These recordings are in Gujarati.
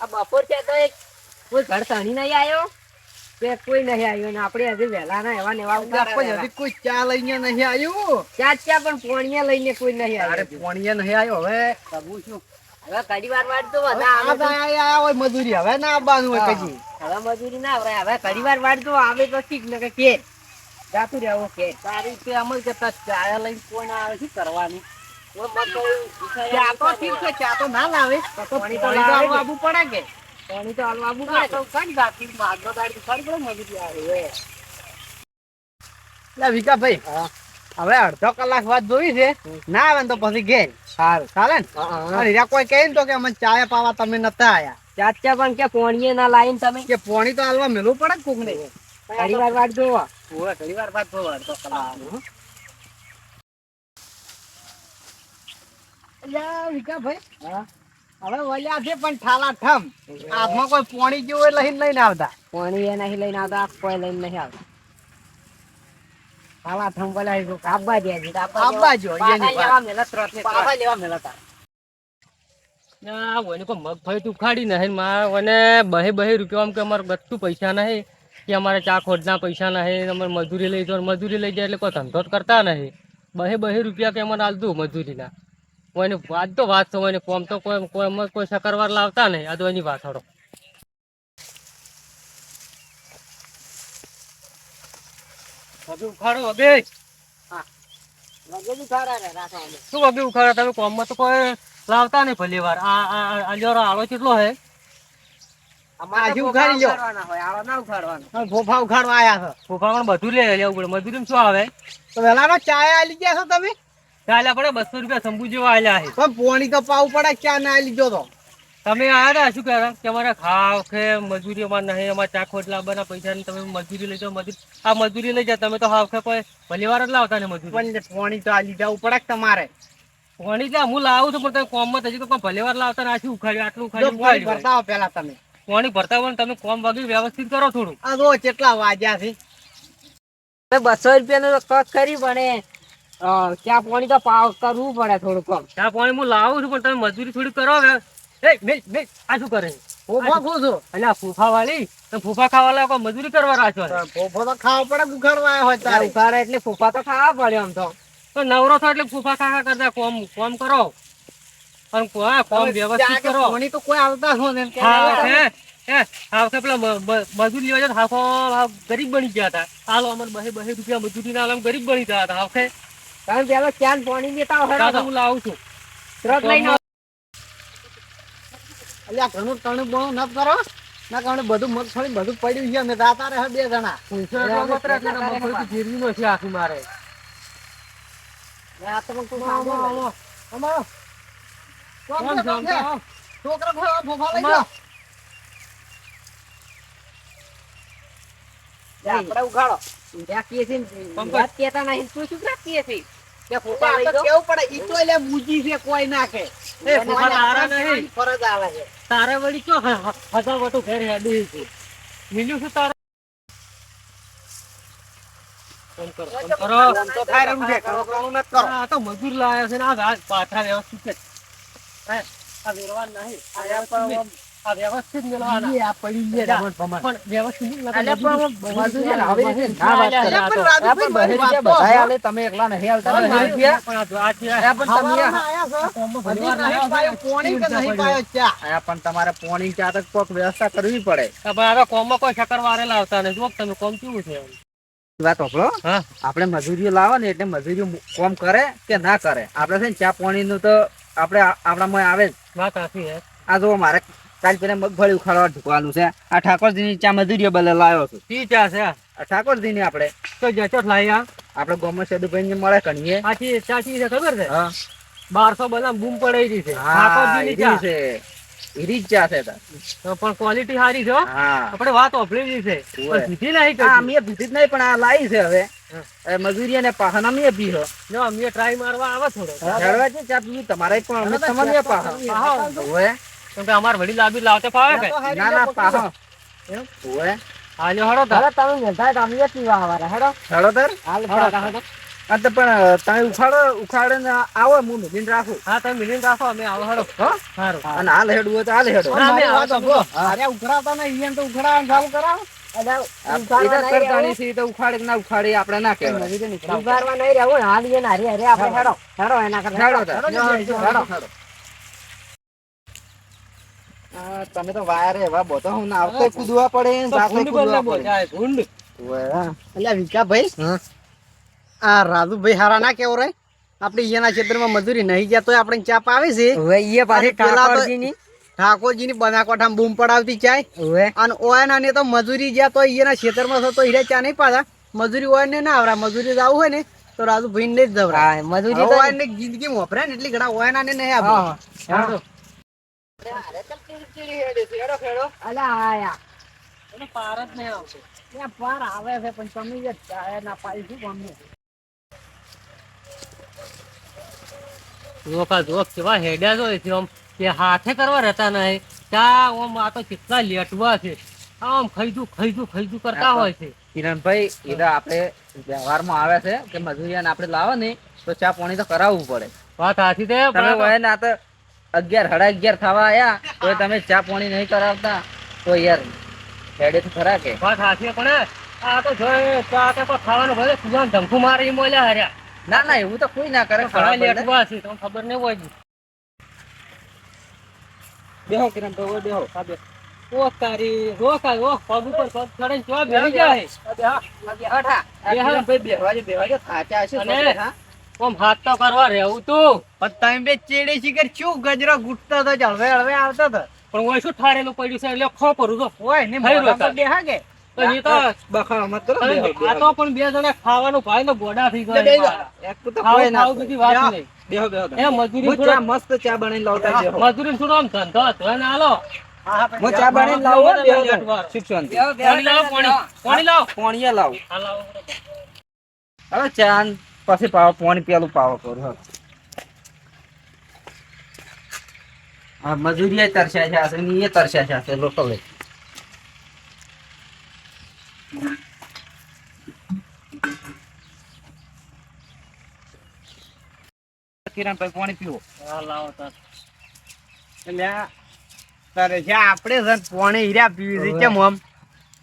આ બપોર છે તો એક કોઈ ઘર ધણી નહીં આવ્યો કે કોઈ નહીં આવ્યો ને આપણે હજી વહેલા ના એવા ને એવા અલ્યા, ઉતારા કોઈ રહેલા. હજી કોઈ ચા લઈને નહીં આવ્યું ચા ચા પણ પોણીએ લઈને કોઈ નહીં અરે આવ્યો નહીં આવ્યો હવે. કરવું શું? હવે ઘડી વાર વાળ તો હવે બધા આ આવે તો- તો આયા આયા હોય મજૂરી હવે ના આવવાનું હોય. કજી હવે મજૂરી ના આવે હવે કડી વાર વાડતો આવે તો ઠીક ને કે જાતું રહેવું કે તારી રીતે અમલ કે ચા લઈને કોણ આવે શું કરવાનું? ચા તો ઠીક છે ચા તો ના લાવે. પાણી તો પાણી તો લાવે જ. આવવું પડે કે. પાણી તો હાલવા આપવું પડે. તો કાઢી બાકી માગનો દાડી કાઢી પડે મજૂરી આવે હવે. એટલે વિકાભાઈ હવે અડધો કલાક વાત જોઈ છે. ના આવે ને તો પછી ઘેર. સારું. ચાલે ને? કોઈ કહે તો કે અમે ચાય પાવા તમે નતા આયા. ચાચા પણ કે પોણીએ ના લાઈન તમે. કે પોણી તો હાલવા મેલું પડે ને ઘણી વાર વાત જોવા. ઘણી વાર વાત જોવા અડધો કલાક અલ્યા વિકાભાઈ હા. હવે વળ્યા છે પણ ઠાલા ઠમ હાથમાં કોઈ પોણી જેવું હોય લઈને લઈને આવતા પોણી એ નહીં લઈને આવતા કોઈ લઈને નહીં આવતા ઠાલા ઠમ વળ્યા છે. કાપવા દે છે કાપવા કાપવા દેવા. જો, એની પાછા વાત. લેવા મેલા ત્રોટ ને પાછા લેવા મેલતા ના ઓને કોઈ મગફળી ઉખાડી નહીં મારે ઓને બહે બહે રૂપિયા આમ કે અમારે બધું પૈસા નહીં કે અમારે ચા ખોટના પૈસા નહીં અમારે મજૂરી લઈ જાઓ મજૂરી લઈ જાય એટલે કોઈ ધંધો કરતા નહીં બહે બહે રૂપિયા કે અમારે આલતું મજૂરીના ઓને વાત તો વાત છે ઓને કોમ તો કોઈ કોઈ કોઈ શકરવાર લાવતા નહીં. આ તો એની વાત હડો હવે ઉખાડો હવે. શું હવે ઉખાડો? તમે કોમમાં તો કોઈ લાવતા નહીં ભલી વાર. આ આ લ્યો આળો કેટલો હે? હોય. ફોફા ઉખાડવા આયા છો. ફૂફામાં બધું લે લેવું પડે મજૂરી શું આવે? તો વહેલાનો ચા આલી ગયા છો તમે? ચાલે પડે બસો રૂપિયા શંભુ જેવા આલ્યા છે. પણ પોણી તો પાવ પડે ક્યાં ના લીધો તો? તમે આયા હતા શું કહેતા કે અમારે ખાવ કે મજૂરી અમારે નહીં અમારે ચા ખોટલા બના પૈસા તમે મજૂરી લઈ જાઓ મજૂરી. આ મજૂરી લઈ જાઓ તમે તો હાવ કોઈ ભલે વાર જ લાવતા ને મજૂરી. પણ પોણી તો આ લીધા પડે તમારે? કોણી તો હું લાવું છું પણ તમે કોમમાં હજી તો કોઈ ભલી વાર લાવતા ને આછી ઉખાડ્યું આટલું પોણી ઉખાડ્યું ભરતા હો પેલા તમે. પોણી ભરતા હોય ને તમે કોમ વાગ્યું વ્યવસ્થિત કરો થોડું. આ જો કેટલા વાગ્યા છે. બસો રૂપિયાનું તો કટ કરી પણ અ, ત્યાં પોણી તો પાવ કરવું પડે થોડું કમ ચા પાણી હું લાવું છું પણ તમે મજૂરી થોડી કરો હવે. એ મેં મેં આ શું કરે ફોફા ખોજો અને આ ફૂફા વાળી તમે ફૂફા ખાવા લાવો મજૂરી કરવા રાખો છો ફોફો તો ખાવા પડે ઉખાડવા આવ્યા હોય તારે. ઉઘાડે એટલે ફૂફા તો ખાવા પડે આમ તો. તો નવરો થાય એટલે ફૂફા ખાખા કરતા કોમ કોમ કરો. પણ કોમ વ્યવસ્થિત કરો. પાણી તો કોઈ આવતા હો ને. હા હે હે હા પેલા મજૂરી લેવા જતા હાફો ગરીબ બની ગયા હતા. હાલો અમારે બહે બહે રૂપિયા મજૂરી ના ગરીબ બની ગયા હતા હાફે તમે પેલો ચાન પાણી લેતા હોય હું લાવું છું. તરત લઈને. અલ્યા ઘણું ટણું બણું ન કરો. ના કારણે બધું મગફળી બધું પડ્યું છે. અમે જાતા રહે બે જણા. મગફળી જીરવી નથી આખી મારે. છોકરા ફોફા લઈ જાઓ. આપણે ઉઘાડો. વાત નહીં તું શું કામ કીએ છીએ? કે ફૂફા લઈ જાઓ. કેવું પડે ઈ તો એટલે બુજી છે કોઈ નાખે એ ફોફા તારા નહીં. ફરજ આવે છે. તારે વળી ચો હજાર વટો ઘેર હેડી છે. મિલ્યું શું તારે? ફોન કરો ફોન કરો. આમ તો થાય રહ્યું છે ઘણું ઘણું નથી કરો. આ તો મજૂર લાયા છે ને આ ગા- વ્યવસ્થિત આ વેરવાન નહીં. આ વ્યવસ્થિત મેળવાના. આ પડી છે રમણ ભમણ. પણ વ્યવસ્થિત નહીં, પણ મજૂરી- મજૂરી મજૂરી ના વાત કરે. પણ રાજુભાઈ, આ પણ મારી બહેરી વાત છે, તો બધાય આલે, તમે એકલા નહીં. હાલતા. પણ બહેરી પણ આ છે, પણ તમે આયા છો? કોમમાં હજી ભરવા નહીં લાવ્યા પાયો પોણી કે નહીં પાયો ચા આયા પણ તમારે પોણી ચા કોક વ્યવસ્થા કરવી પડે. કોમો હવે કોમમાં કોઈ શક્કર વારે લાવતા ને જો કે તમે કોમ કેવું છે વાત હોભળો. આપણે મજૂરીઓ લાવો ને એટલે મજૂરીઓ કોમ કરે કે ના કરે. આપણે છે ને ચા પાણી નું તો આપણે આપણામાં આવે જ. વાત સાચી આ જો મારે કાલ પેલા મગફળી ઉખાડવા ઢૂકવાનું છે. આ ઠાકોરજીની ચા મજૂરીઓ બદલે લાવ્યો છું. ઈ ચા છે? આ. ઠાકોરજીની આપણે. તો જચોટ લાવ્યા આપણે ગોમત સેદુભાઈ ને મળે કણીએ આથી ચાચી છે ખબર છે? હા. બારસો બદામ બૂમ પડાઈ છે. ઠાકોરજીની ચા. છે. ચા છે તો પણ ક્વોલિટી સારી છે. આપણે વાત ઓફરેલી છે. પણ સીધી નહીં કરી અમે પીધી જ નહીં પણ આ લાવી છે હવે. મજૂરી અને પાહન અમે પીહો જો અમે ટ્રાય મારવા આવે થોડો. ચા પીવી તમારે પણ અમે તમને પાહો. પાહો. કેમ કે અમારે વડી લાબી લાવતે ફાવે કે ના ના પાહો. એમ? હાલ્યો હાલો હડો હવે તમે તો અમે પીવા આવવાના. હડો. હડો તર હાલ હડો. આ તો પણ તમે ઉખાડો ઉખાડે ને આવો હું મિલિન રાખું. હા તમે મિલિન રાખો અમે આવો હડો. હો? સારું અને હાલ હેડું હોય તો હાલ હેડો. અમે આવો તો. અરે ઉઘરાવતા ને ઈયન તો ઉઘરાવવાનું ચાલુ કરાવો. ઉખાડે ના ઉખાડે આપડે આપણે ના કહેવાય. મજૂરી નહીં રહેવું? હાલ એને હરે હારી આપણે હેડો. હેડો. એના કરતા. હેડો. હેડો. તમે તો વાયર એવા બોતો હું ના આવતો કૂદવા પડે બોલે કૂદવા પડે. બોલાય, એટલે વિકા ભાઈ આ રાજુ ભાઈ હારા ના કેવો રે? આપણે ઈયાના ક્ષેત્રમાં મજૂરી નહીં ગયા તો આપણે ચાપ આવે છે? હવે પેલા તો- ઠાકોરજીની. ઠાકોરજીની બનાકોઠામાં બૂમ પડાવતી ચાય હવે અને ઓયના ને તો મજૂરી ગયા તો ઈયાના ક્ષેત્રમાં તો હીરા ચા નહીં પાડા મજૂરી ઓય ને ના આવરા મજૂરી જવું હોય ને તો રાજુ ભાઈ ને જ જવરા મજૂરી ઓય ને જિંદગી મોપરે ને એટલી ઘણા ઓયના ને નહીં આપે હા, હા. હેડો. અલા આયા એને પાર જ નહીં આવશે. ત્યાં પાર આવે છે પણ તમે જે ના પાડી શું ગમે? જુઓ કા કેવા હેડ્યા છો એથી આમ. કે હાથે કરવા રહેતા નહીં. ત્યાં આમ આ તો કેટલા લેટવા છે. આમ ખઈજું ખઈજું ખઈજું કરતા હોય છે. કિરણભાઈ એ તો આપણે વ્યવહારમાં આવે છે કે મજૂરિયાને આપણે લાવો ને તો ચા પાણી તો કરાવવું પડે. વાત સાચી છે તમે પણ હોય ને આ તો અગિયાર સાડા અગિયાર થવા આયા તો તમે ચા પાણી નહીં કરાવતા. તો યાર હેડે તો ખરા કે. વાત સાચી પણ આ તો જો ચા કે તો ખાવાનું ભલે કુવાન ધમકુ મારે ઈ મોલ્યા હર્યા. ના ના એવું તો કોઈ ના કરે બને. લેટવા છે તમને ખબર નહીં હોય બેહો કિરણ તો બેહો. સાબે ઓ તારી ઓ કા ઓ પગ ઉપર પગ ચડે જો બેહી જાય. કિરણભાઈ બેહવા જો, બેહવા જો. થાચા હશે અને- હા? આમ હાથ તો કરવા રહેવું તું. પણ તમે બે ચેડે શિખર શું ગજરો ગુટતો તો હળવે હળવે આવતો તો પણ ઓય શું ઠારેલું પડ્યું છે? એટલે ખો પરું તો ઓય ને કે તો એ તો બખાડો મત કરો, બેહો, બેહો. આ તો પણ બે જણા ખાવાનું ભાઈ ને બોડા થઈ બે ગયા જાઓ. એક તો કોઈ ના ખાવું બધી વાત નહીં. બેહો, બેહો એ મજૂરી હું મસ્ત ચા બનાવીને લાવતા બેહો. મજૂરી થોડો આમ ધંધો હતો. એને હાલો. હું ચા બનાવીને લાવું હો, બેહો, બેહો. બેહો. સુખ શાંતિ. પાણી લાવો પાણી. લાવો પાણીએ લાવું. હા લાવો. હવે ચા. ને પછી પાવા પાણી પેલું પાવા કરું હા. મજૂરી તરસ્યા છે આશરે એ તરસ્યા છે આશરે લોકો લઈ. કિરણભાઈ પાણી પીવો. હા લાવો તાર. એટલે તારે છે આપણે છે ને હીરા પીવી છે કેમ આમ?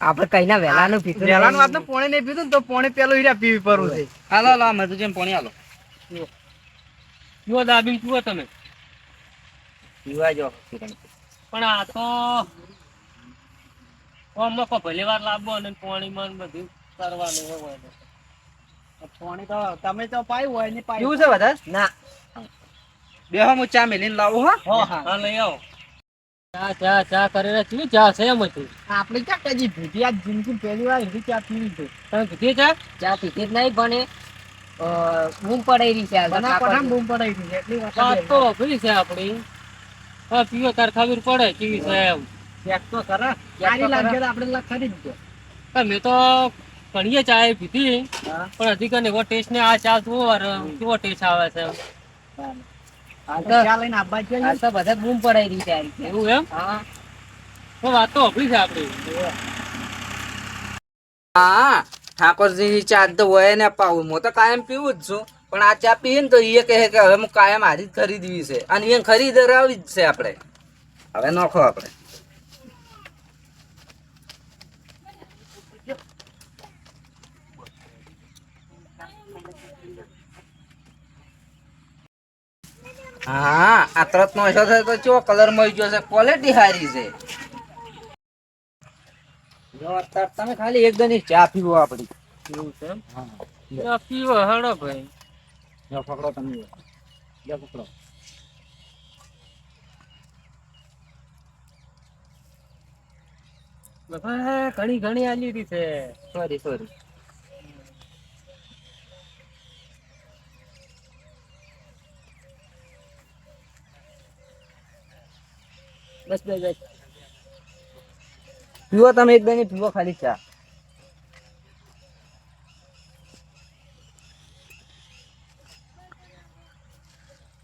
આપણે કઈ ના વેલાનું પીતું નું આપણે પોણે નહીં પીધું તો પોણે પેલો હીરા પીવી પડવું છે. હાલો હાલો આ જેમ પોણી હાલો. જુઓ. દાબી જુઓ તમે. પીવા જો પણ આ તો ઓમ કોઈ ભલે વાર લાવવો અને પાણીમાં ને બધું કરવાનું હોય પોણી પોણે તો તમે તો પાયું હોય ને પાયું. છે બધા? ના. બેહો હું ચા મેલીને લાવું હો. હો હા હા લઈ આવો. ચા ચા ચા કરીને ચીવી ચા છે એમ હતી? આપણે ક્યાં કદી ભીધી આ જિંદગી પહેલી વાર હીરી ચા પીવી છે. તમે પીધી ચા ચા પીતી જ નહીં પણ બૂમ પડાઈ રહી છે બૂમ પડાઈ હતી એટલી વાત વાત તો અઘરી છે આપણી. હા પીવો તાર ખબર પડે કેવી છે એમ. ચેક તો કરા સારી લાગે આપણે લા ખરીદજો હા, મેં તો ઘણીએ ચા પીધી. પણ અધિકાર કને એવો ટેસ્ટ ને આ ચા જુઓ કેવો ટેસ્ટ આવે છે બધા બૂમ પડાઈ રહી છે એવું એમ? હા. વાત તો અઘરી છે આપણી. હા ઠાકોરજી ચા તો હોય ને પાવું હું તો કાયમ પીવું જ છું. પણ આ ચા પીએ ને તો એ કહે કે હવે હું કાયમ હારી જ ખરીદવી છે. અને એ ખરીદરાવી જ છે આપણે. હવે નોખો આપણે. હા આ ત્રત નો થયો તો કેવો કલર મળી ગયો છે? ક્વોલિટી સારી છે. જો અત્યારે તમે ખાલી એક દની ચા પીવો આપડી એવું છે ચા પીવો હળો ભાઈ. જો પકડો તમે. જો પકડો. બાપા ઘણી ઘણી આલી છે. સોરી સોરી બસ બસ બસ. પીવો તમે એક દની પીવો ખાલી ચા.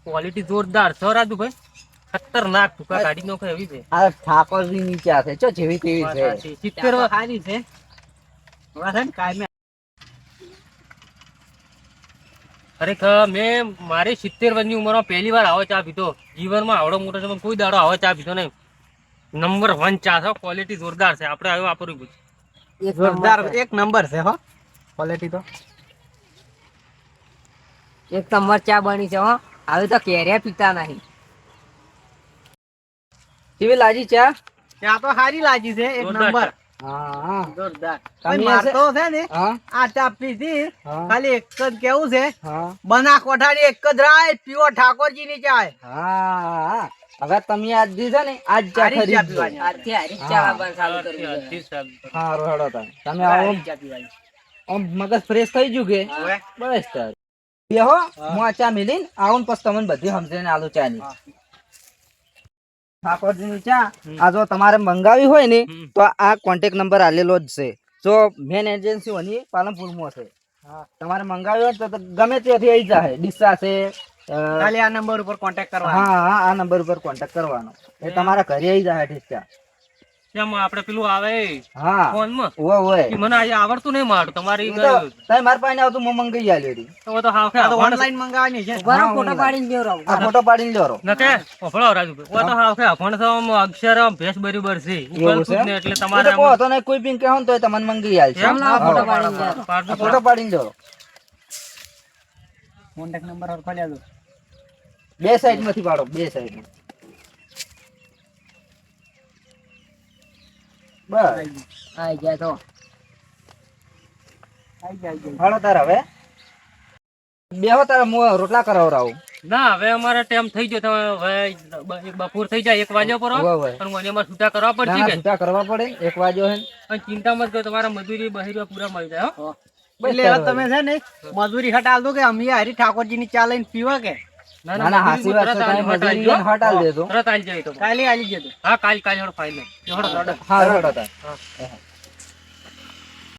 ક્વોલિટી જોરદાર છો રાજુભાઈ ખતરનાક ટૂંકા કાઢી નોખે એવી છે. આ ઠાકોરજી ની ચા છે ચો જેવી તેવી છે. સિત્તેર સારી છે. ને કાયમી ખરેખર મેં મારી સિત્તેર વર્ષની ઉંમરમાં પહેલી વાર આવો ચા પીધો. જીવનમાં આવડો મોટો છે પણ કોઈ દાડો આવો ચા પીધો નહીં. નંબર વન ચા છે ક્વોલિટી જોરદાર છે. આપણે હવે વાપરવું પૂછ એક જોરદાર નંબર છે. એક નંબર છે હો. ક્વોલિટી તો. એક નંબર ચા બની છે હો. હવે તો કેરિયા પીતા નહીં. કેવી લાજી ચા? ચા તો સારી લાજી છે એક નંબર. જોરદાર. તમે ભાઈ, માર તો છે ને આ ચા પીધી ખાલી એક જ કેવું છે? બના કોઠારી એક જ રાય પીવો ઠાકોરજી ની ચાય. હા. હવે તમે આજ દી છે ને આજ ચા. આજથી હારી ચાલુ કરો. તમે. આવો. પીવાની. આમ મગજ ફ્રેશ થઈ ગયું કે. બસ તાર. બેહો હું આ ચા મિલીને આવું પછી તમને બધી સમજણ આલુ ચા ની ઠાકોરજીની ચા. આ જો તમારે મંગાવી હોય ને તો આ કોન્ટેક્ટ નંબર આલેલો જ છે. જો મેન એજન્સી હોની પાલનપુરમાં છે. તમારે મંગાવી હોય તો ગમે ત્યાંથી આવી જાય ડીસા છે ખાલી આ નંબર ઉપર કોન્ટેક્ટ કરવા હા હા આ નંબર ઉપર કોન્ટેક્ટ કરવાનો. એ તમારા ઘરે આવી જાય ડીસા. કેમ આપણે પેલું આવે હા. ફોનમાં. ઓવે ઓવે મને આજે આવડતું નહીં મારું. તમારી તમે મારા પાસે આવતું હું મંગાવી આલ્યો રી. તો તો હાવ તો ઓનલાઈન મંગાવવાની છે. ઊભા ફોટો પાડીને બેહો રહો. આ ફોટો પાડીને લ્યો નકે ઓફળો રાજુભાઈ. ઓ તો હાવ ખે અફણ તો અક્ષર ભેસ બરાબર છે એવું ઉકલતું જ એટલે તમારે તો નહીં કોઈ પિંક કહો ને તોય તમને મંગાવી આલશે. એમ ફોટો પાડીને બેહો. ફોટો પાડીને લ્યો કોન્ટેક્ટ નંબર હરખો લેજો બે સાઈડમાંથી પાડો બે સાઈડ બસ. આઈ ગયા તો. આઈ ગયા હાલો તાર હવે. બેહો તારા હું રોટલા કરાવરાવું ના હવે અમારે ટાઈમ થઈ ગયો તમે હવે બપોર થઈ જાય એક વાગ્યા પર પણ મને અમારે છૂટા કરવા પડશે કે? છૂટા કરવા પડે એક વાગ્યો હે. અને ચિંતા મત કરો તમારા મજૂરી બહેરીઓ પૂરા મળી જાય હો. એટલે તમે છે ને મજૂરી હટાલ દો કે અમે હરી ઠાકોરજી ની ચા લઈને પીવા કે? ના ના હાસી વાત છે તમે મજૂરી દેજો તરત કાલે આલી હા કાલ કાલ હેડો ફાઇનલ હેડો હા હેડો હા.